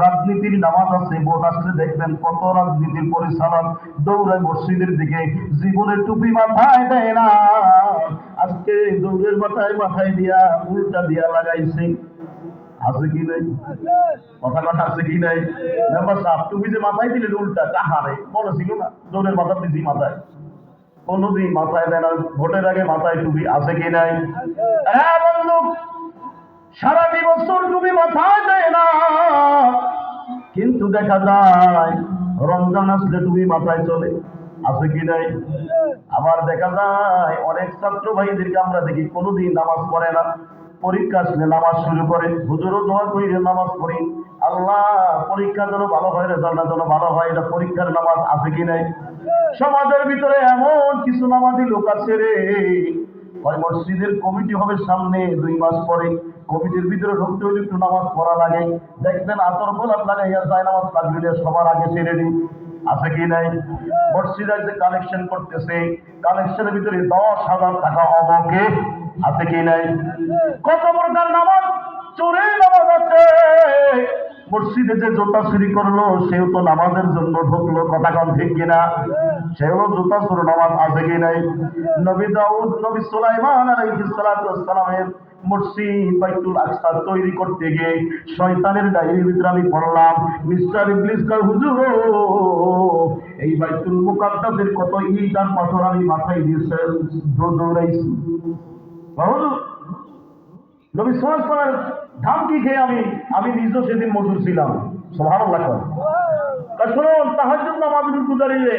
রাজনীতির নামাজ আছে, ভোট আসলে দেখবেন কত রাজনীতির পরিচালক দৌড়ায় মসজিদের দিকে জীবনের টুপি মাথায় দেয় না। আজকে দৌড়ের মাথায় মাথায় দিয়া উল্টা দিয়া লাগাইছে। আছে কি নাই? কথা কথা আছে কি নাই? মেম্বার সাহেব তুমি যে মাথায় দিলেন উল্টা, কাহারে? মনে ছিল না, দৌড়ের মাথা দিছি মাথায়। কোনদিন মাথায় দেয় না, ভোটের আগে মাথায় টুপি আছে কি নাই? হ্যাঁ বন্ধু সারা বছর টুপি মাথায় দেয় না। কিন্তু দেখা যায়, রমজান আসলে টুপি মাথায় চলে। আছে কি নাই? আবার দেখা যায়, অনেক ছাত্র ভাইদেরকে আমরা দেখি, কোনোদিন নামাজ পড়ে না। পরীক্ষা আসলে নামাজ শুরু করে, হুজুরও দোয়া করি নামাজ পড়ি। আল্লাহ, পরীক্ষা যেন ভালো হয় রেজাল্ট যেন ভালো হয়, এটা পরীক্ষার নামাজ আছে কি নাই? সমাজের ভিতরে এমন কিছু নামাজি লোক আছে রে। ওই মসজিদের কমিটি হবে সামনে, দুই মাস পরে। কমিটির ভিতরে ঢুকতে হলে একটু নামাজ পড়া লাগে। দেখবেন আতর গোলাপ লাগাইয়া যায় নামাজ লাগলে সবার আগে ছেড়ে দিই আছে কি নাই? মসজিদ যে কালেকশন করতেছে কালেকশনের ভিতরে দশ হাজার টাকা অবকে। আছে কি নাই? কত প্রকার নামাজ? চোরের নামাজ আছে। মসজিদে যে জোতা চুরি করল, সেও তো নামাজের জন্য ঢুকলো, কথা কন ঠিক কিনা? সেও জুতা চুর, নামাজ আছে কি নাই? নবী দাউদ, নবী সুলাইমান আলাইহিস সালাতু ওয়াসসালামের মসজিদ বাইতুল আকসা তৈরি করতে গিয়ে শয়তানের ডায়েরির ভিতরে আমি পড়লাম, মিস্টার ইবলিস কয়, হুজুর, এই বাইতুল মুকাদ্দাসের কত ইট আর পাথর আমি মাথায় দিয়েছে দৌড়াইছি। হুজুর। নবী সালামের ধামকি খেয়ে আমি আমি নিজেও সেদিন মজুর ছিলাম। সবার দাঁড়িয়ে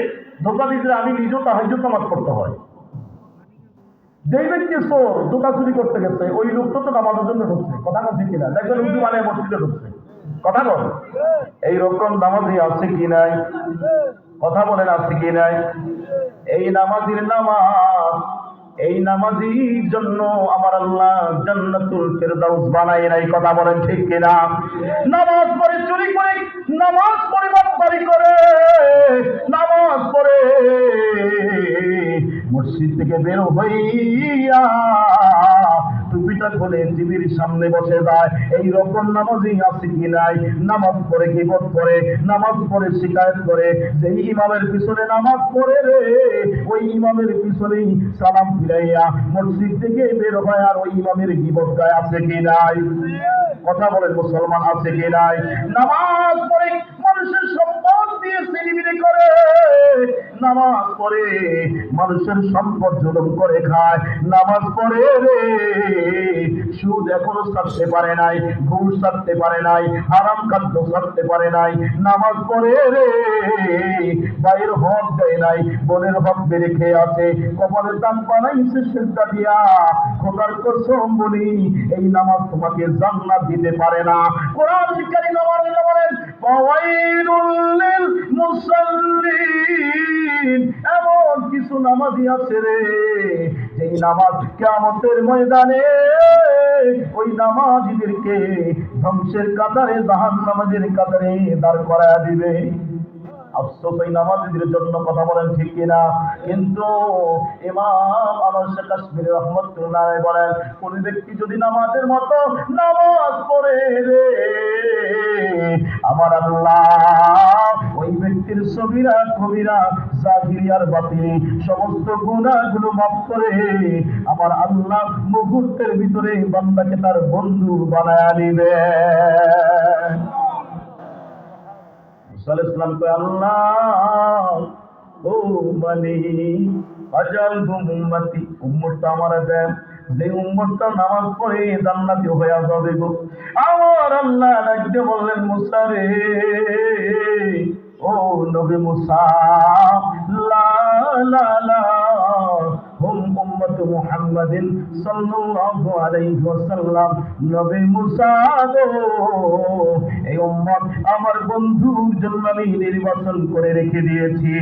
ধোকা দিতে আমি নিজেও নামাজ পড়তে হয়। যেই ব্যক্তি দোকা চুরি করতে গেছে, ওই লোকটা তো নামাজের জন্য ঢুকছে। কথা কথা কিনা? দেখবেন উর্দু মানে মসজিদে ঢুকছে। কথা বল এই রকম নামাজি আছে কি নাই? কথা বলেন, আছে কি নাই? এই নামাজির নামাজ এই নামাজির জন্য আমার আল্লাহ জান্নাতুল ফেরদাউস বানাই নাই, কথা বলেন ঠিক কিনা? নামাজ পড়ে চুরি করে, নামাজ পড়ে বাড়ি করে, নামাজ পড়ে মসজিদ থেকে বের হইয়া টুপিটা খুলে টিভির সামনে বসে যায়, এই রকম নামাজই আছে কি নাই? নামাজ পড়ে করে, নামাজ পড়ে শিকায়ত করে ইমামের পিছনে নামাজ পড়ে রে, ওই ইমামের পিছনেই সালাম ফিরাইয়া মসজিদ থেকে বের হয় আর ওই ইমামের গিবত গায়ে আছে কি নাই? কথা বলেন, মুসলমান আছে কি নাই? নামাজ পড়ে মানুষের সম্পদ দিয়ে করে। নামাজ পড়ে, মানুষের সম্পদ জুলুম করে খায়। নামাজ পড়ে রে, সুদ এখনও ছাড়তে পারে নাই, ঘুষ ছাড়তে পারে নাই আরাম খাদ্য ছাড়তে পারে নাই। নামাজ পড়ে রে বাইরের হক দেয় নাই, বোনের হক বেড়ে খেয়ে আছে কপালের দান বানাইছে সেটা দিয়া। খোদার কসম বলি, এই নামাজ তোমাকে জান্নাত দিতে পারে না। কোরআন শিক্ষারী নামাজ বলেন ফাওয়াইলুল নামাজি আছে রে। যেই নামাজ কিয়ামতের ময়দানে, ওই নামাজিদেরকে ধ্বংসের কাতারে জাহান নামাজের কাতারে দাঁড় করায়া দিবে। আফসোস এই নামাজিদের জন্য কথা বলেন ঠিক কিনা? কিন্তু ইমাম আনস কাশ্মীর রহমতুল্লাহ বলেন, কোন ব্যক্তি যদি নামাজের মতো নামাজ পড়ে রে, আমার আল্লাহ ওই ব্যক্তির সবিরা কবিরা জাহিরি আর বাতিনি সমস্ত গুণাগুলো মাফ করে আমার আল্লাহ মুহূর্তের ভিতরে বান্দাকে তার বন্ধু বানায় নিবে। আল্লাহ, ও উম্মতটা আমার দেন। যে নামাজ পড়ে জান্নাতি হয়ে যাবে গো। আমার আল্লাহ ডাকতে বললেন, মুসা রে ও নবী মুসা, লা লা লা, হুম উম্মত মুহাম্মাদিন সাল্লাল্লাহু আলাইহি ওয়াসাল্লাম। নবী মুসা এই উম্মত আমার বন্ধুর জন্য আমি নির্বাচন করে রেখে দিয়েছি।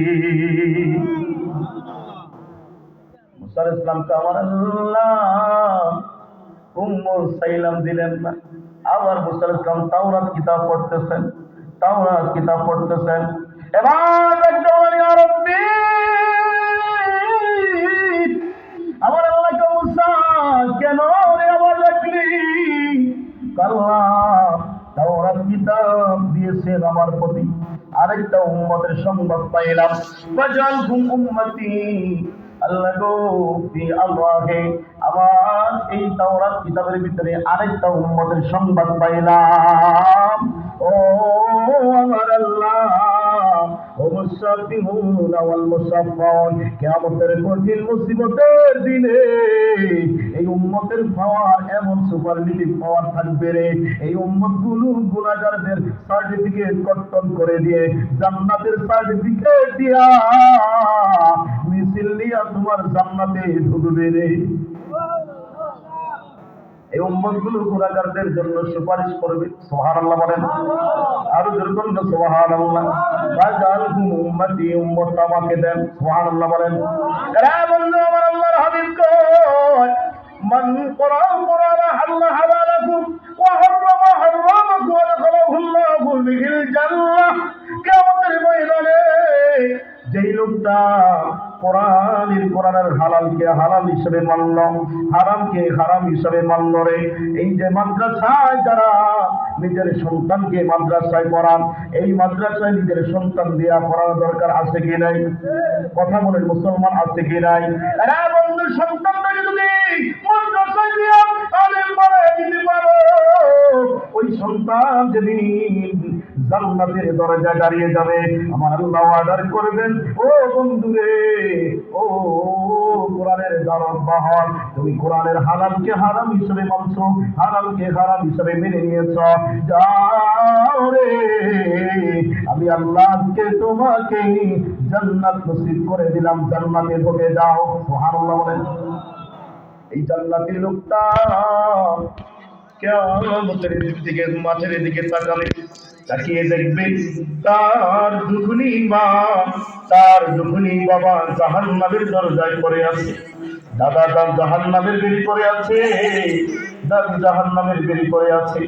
মুসা আলাইহিস সালামকে আমার আল্লাহ উম্মু সাইলাম দিলেন না। আবার মুসা আলাইহিস সালাম তাওরাত কিতাব পড়তেছেন। তাওরাত কিতাব পড়তেছেন। এবার একজন ইয়া রাব্বি আমার আল্লাহকে মুসা, কেন রে আবার ডাকলি আল্লাহ তাওরাত কিতাব দিয়েছেন আমার প্রতি। আরেকটা উম্মতের সংবাদ পাইলাম। বাজাল উম্মতি। আল্লাহ গো, ফি আল্লাহে। আমার এই তাওরাত কিতাবের ভিতরে আরেকটা উম্মতের সংবাদ পাইলাম। এই উম্মতের পাওয়ার এমন সুপারলিটিভ পাওয়ার থাকবে রে। এই উম্মতগুলো গুনাহগারদের সার্টিফিকেট কর্তন করে দিয়ে, জান্নাতের সার্টিফিকেট দিয়া মিছিল দিয়া তোমার জান্নাতে ঢুকবে রে। এই উম্মত গুণাকারদের জন্য সুপারিশ করবে সোহার আল্লাহ বলেন। আরও দুর্গন্ধ সোহার আল্লাহ উম্মতি, উম্মত আমাকে দেন সোহার আল্লাহ বলেন বন্ধু আমার আল্লাহর হাবিব কয় من কোরআনের কোরআনের হালালকে হালাল হিসেবে মানল, হারামকে হারাম হিসেবে মানল রে। এই যে মাদ্রাসায় যারা নিজের সন্তানকে মাদ্রাসায় পড়ান, এই মাদ্রাসায় নিজের সন্তান দেয়া পড়ার দরকার আছে কি নাই? কথা বলেন, মুসলমান আছে কি নাই? বন্ধু, সন্তানটাকে যদি মাদ্রাসায় দিয়া দিতে পারো, ওই সন্তান যেদিন জান্নাতের দরজায় দাঁড়িয়ে যাবে। আমার আল্লাহ অর্ডার করবেন, ও বন্ধুরে, ও কোরআনের দারদ বাহর তুমি কোরআনের হারামকে হারাম হিসেবে মানছো হারামকে হারাম হিসেবে মেনে নিয়েছ। যাও রে, আমি আল্লাহকে তোমাকে জান্নাত নসিব করে দিলাম, জান্নাতে ঢুকে যাও। সুবহানাল্লাহ বলেন। এই জান্নাতি লোকটা কেমতের দিকে মাঠের দিকে তাকালে তাকিয়ে দেখবে তার দুখুনি মা, তার দুখুনি বাবা জাহান নামের দরজায় পড়ে আছে। দাদা তার জাহান নামের বেরি পড়ে আছে। দাদু জাহান নামের বেরি পড়ে আছে।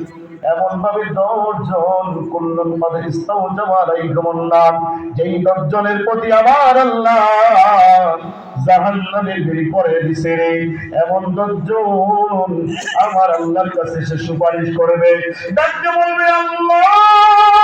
এমন ভাবে দশজন কুল্লন মাদের ইস্তাও যাওয়ার এই নাম যেই প্রতি আমার আল্লাহ জাহান্নামের করে দিছে রে। এমন আমার আল্লাহর কাছে সে সুপারিশ করবে। ডাকতে বলবে, আল্লাহ!